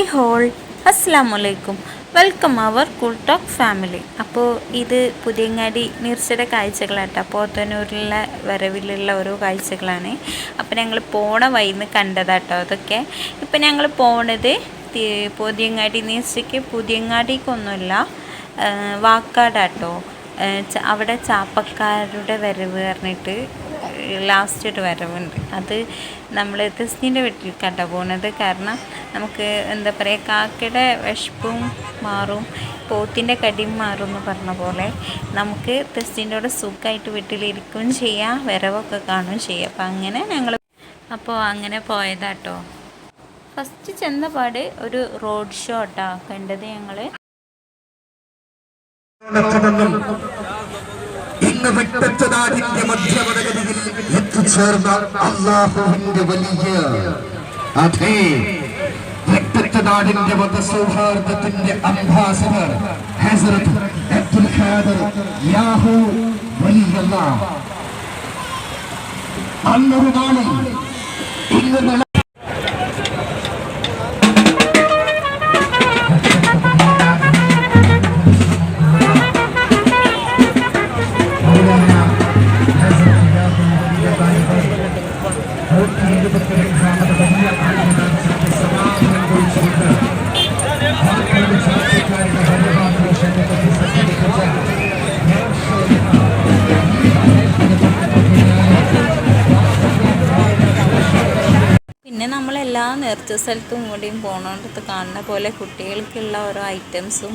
Hi ഹോൾ അസ്സാം വലൈക്കും welcome our cool talk family. അപ്പോൾ ഇത് പുതിയങ്ങാടി നീർച്ചയുടെ കാഴ്ചകളാട്ടോ പോത്തന്നൂരിലുള്ള വരവിലുള്ള ഓരോ കാഴ്ചകളാണ്. അപ്പോൾ ഞങ്ങൾ പോണ വഴിന്ന് കണ്ടതാട്ടോ അതൊക്കെ. ഇപ്പം ഞങ്ങൾ പോണത് പുതിയങ്ങാടി നീർച്ചയ്ക്ക് പുതിയങ്ങാടിക്കൊന്നുമില്ല വാക്കാടാട്ടോ. അവിടെ ചാപ്പക്കാരുടെ വരവ് പറഞ്ഞിട്ട് ലാസ്റ്റ് ഒരു വരവുണ്ട്. അത് നമ്മൾ തെസ്നീന്റെ വീട്ടിൽ കണ്ട പോകുന്നത് കാരണം നമുക്ക് എന്താ പറയുക കാക്കയുടെ വിശപ്പും മാറും പോത്തിന്റെ കടിയും മാറും എന്ന് പറഞ്ഞ പോലെ നമുക്ക് തെസ്നീന്റെ സുഖമായിട്ട് വീട്ടിലിരിക്കുകയും ചെയ്യാം വരവൊക്കെ കാണുകയും ചെയ്യാം. അപ്പം അങ്ങനെ ഞങ്ങൾ അപ്പോൾ അങ്ങനെ പോയതാട്ടോ. ഫസ്റ്റ് ചെന്ന പാട് ഒരു റോഡ് ഷോ കേട്ടോ കണ്ടത് ഞങ്ങൾ ഇന്ന് വിട്ടച്ച നാടിന്റെ മധ്യമതഗതിയിൽ എത്തിച്ചേർന്ന അള്ളാഹുവിന്റെ വലിയ അതെ അംബാസഡർ ഹസരത്ത് അബ്ദുൽ ഖാദർ യാഹു വലിയല്ല. അന്നൊരു നമ്മളെല്ലാ നേർച്ച സ്ഥലത്തും കൂടിയും പോണോണ്ടത്ത് കാണുന്ന പോലെ കുട്ടികൾക്കുള്ള ഓരോ ഐറ്റംസും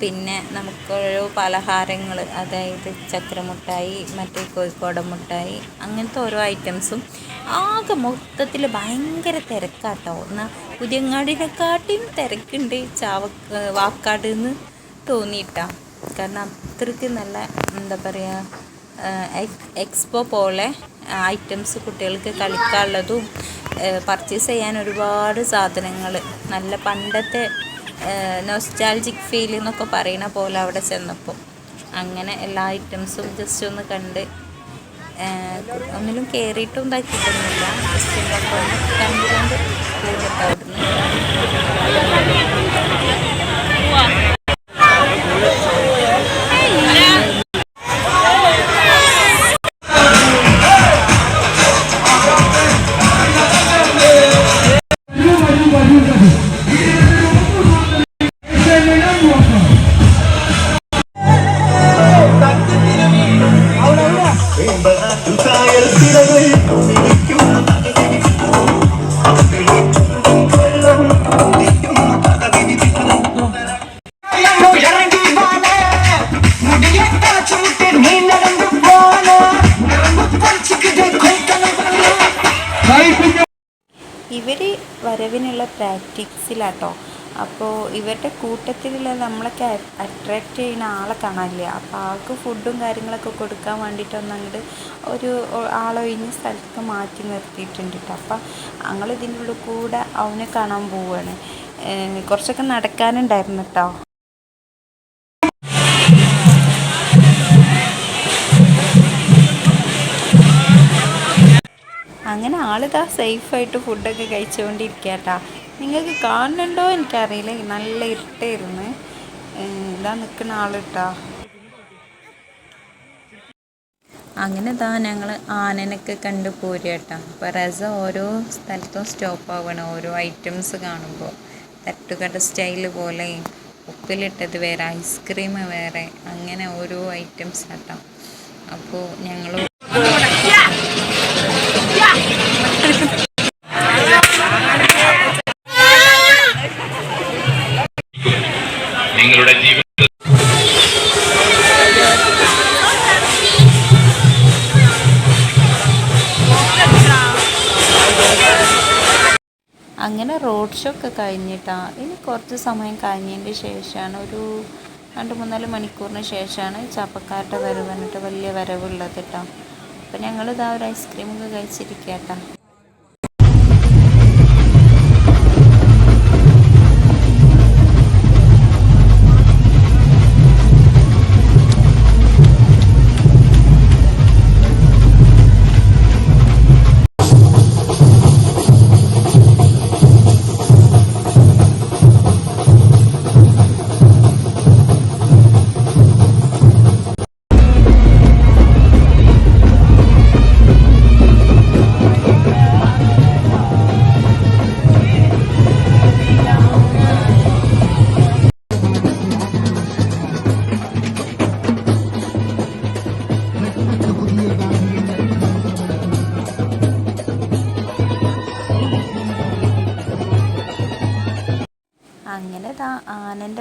പിന്നെ നമുക്കൊരു പലഹാരങ്ങൾ അതായത് ചക്രമുട്ടായി മറ്റേ കോഴിക്കോടൻ മുട്ടായി അങ്ങനത്തെ ഓരോ ഐറ്റംസും ആകെ മൊത്തത്തിൽ ഭയങ്കര തിരക്കാട്ടോ. എന്നാൽ പുതിയങ്ങാടിനെക്കാട്ടിയും തിരക്കുണ്ട് ചാവ വാക്കാട് എന്ന് തോന്നിയിട്ടാ. കാരണം അത്രയ്ക്ക് നല്ല എന്താ പറയുക എക്സ്പോ പോലെ ഐറ്റംസ് കുട്ടികൾക്ക് കളിക്കാനുള്ളതും പർച്ചേസ് ചെയ്യാൻ ഒരുപാട് സാധനങ്ങൾ. നല്ല പണ്ടത്തെ നോസ്റ്റാൾജിക് ഫീൽ എന്നൊക്കെ പറയുന്ന പോലെ അവിടെ ചെന്നപ്പോൾ അങ്ങനെ എല്ലാ ഐറ്റംസും ജസ്റ്റ് ഒന്ന് കണ്ട് ഒന്നിലും കയറിയിട്ടും ഇതാക്കിയിട്ടൊന്നുമില്ല. ജസ്റ്റ് കണ്ടുകൊണ്ട് ഇവർ വരവിനുള്ള പ്രാക്ടീസിലാട്ടോ. അപ്പോൾ ഇവരുടെ കൂട്ടത്തിലുള്ള നമ്മളൊക്കെ അട്രാക്റ്റ് ചെയ്യുന്ന ആളെ കാണാനില്ല? അപ്പോൾ ആൾക്ക് ഫുഡും കാര്യങ്ങളൊക്കെ കൊടുക്കാൻ വേണ്ടിയിട്ട് ഒന്നങ്ങോട്ട് ഒരു ആളൊഴിഞ്ഞ സ്ഥലത്തൊക്കെ മാറ്റി നിർത്തിയിട്ടുണ്ട് കേട്ടോ അപ്പം ഞങ്ങൾ ഇതിന്റെ ഉള്ളിൽ കൂടെ അവനെ കാണാൻ പോവുകയാണ് കുറച്ചൊക്കെ നടക്കാനുണ്ടായിരുന്നു കേട്ടോ അങ്ങനെ ആളിതാ സേഫായിട്ട് ഫുഡൊക്കെ കഴിച്ചുകൊണ്ടിരിക്കട്ടാ നിങ്ങൾക്ക് കാണുന്നുണ്ടോ എനിക്കറിയില്ല. നല്ല ഇരുട്ടായിരുന്നു ഇതാ നിൽക്കുന്ന ആളിട്ടാ. അങ്ങനെ ഇതാ ഞങ്ങൾ ആനനൊക്കെ കണ്ടു പോരുകേട്ടാ. അപ്പോൾ രസ ഓരോ സ്ഥലത്തും സ്റ്റോപ്പ് ആവണം. ഓരോ ഐറ്റംസ് കാണുമ്പോൾ തട്ടുകട സ്റ്റൈൽ പോലെ. ഉപ്പിലിട്ടത് വേറെ ഐസ്ക്രീം വേറെ. അങ്ങനെ ഓരോ ഐറ്റംസ് ആട്ടോ. അപ്പോൾ ഞങ്ങൾ നിങ്ങളുടെ ജീവിതം അങ്ങനെ റോഡ് ഷോ ഒക്കെ കഴിഞ്ഞിട്ടാണ് ഇനി കുറച്ച് സമയം കഴിഞ്ഞതിന്റെ ശേഷമാണ് ഒരു രണ്ട് മൂന്നാൽ മണിക്കൂറിന് ശേഷമാണ് ചാപ്പക്കാരുടെ വരവ് വന്നിട്ട് വലിയ വരവുള്ളത് കേട്ടോ. അപ്പം ഞങ്ങളിതാ ഒരു ഐസ്ക്രീമൊക്കെ കഴിച്ചിരിക്കുക കേട്ടോ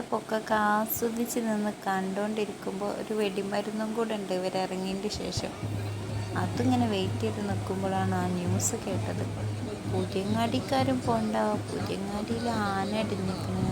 ആനന്റെ പൊക്കൊക്കെ ആസ്വദിച്ച് നിന്ന് കണ്ടുകൊണ്ടിരിക്കുമ്പോൾ ഒരു വെടിമരുന്നും കൂടെ ഉണ്ട് ഇവരിറങ്ങിയതിന്റെ ശേഷം. അതിങ്ങനെ വെയിറ്റ് ചെയ്ത് നിൽക്കുമ്പോഴാണ് ആ ന്യൂസ് കേട്ടത്. പുതിയങ്ങാടിക്കാരും പോണ്ട പുതിയങ്ങാടിയിൽ ആന ഇടിഞ്ഞിരിക്കണ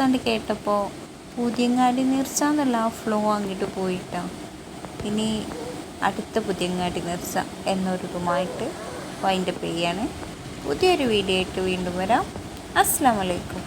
ന്യൂസ് കണ്ട് കേട്ടപ്പോൾ പുതിയങ്ങാടി നീർച്ച എന്നുള്ള ആ ഫ്ലോ അങ്ങോട്ട് പോയിട്ടാ. ഇനി അടുത്ത പുതിയങ്ങാടി നീർച്ച എന്നൊരുതുമായിട്ട് വൈൻഡപ്പ് ചെയ്യാണ്. പുതിയൊരു വീഡിയോ ആയിട്ട് വീണ്ടും വരാം. അസ്സാം വലൈക്കും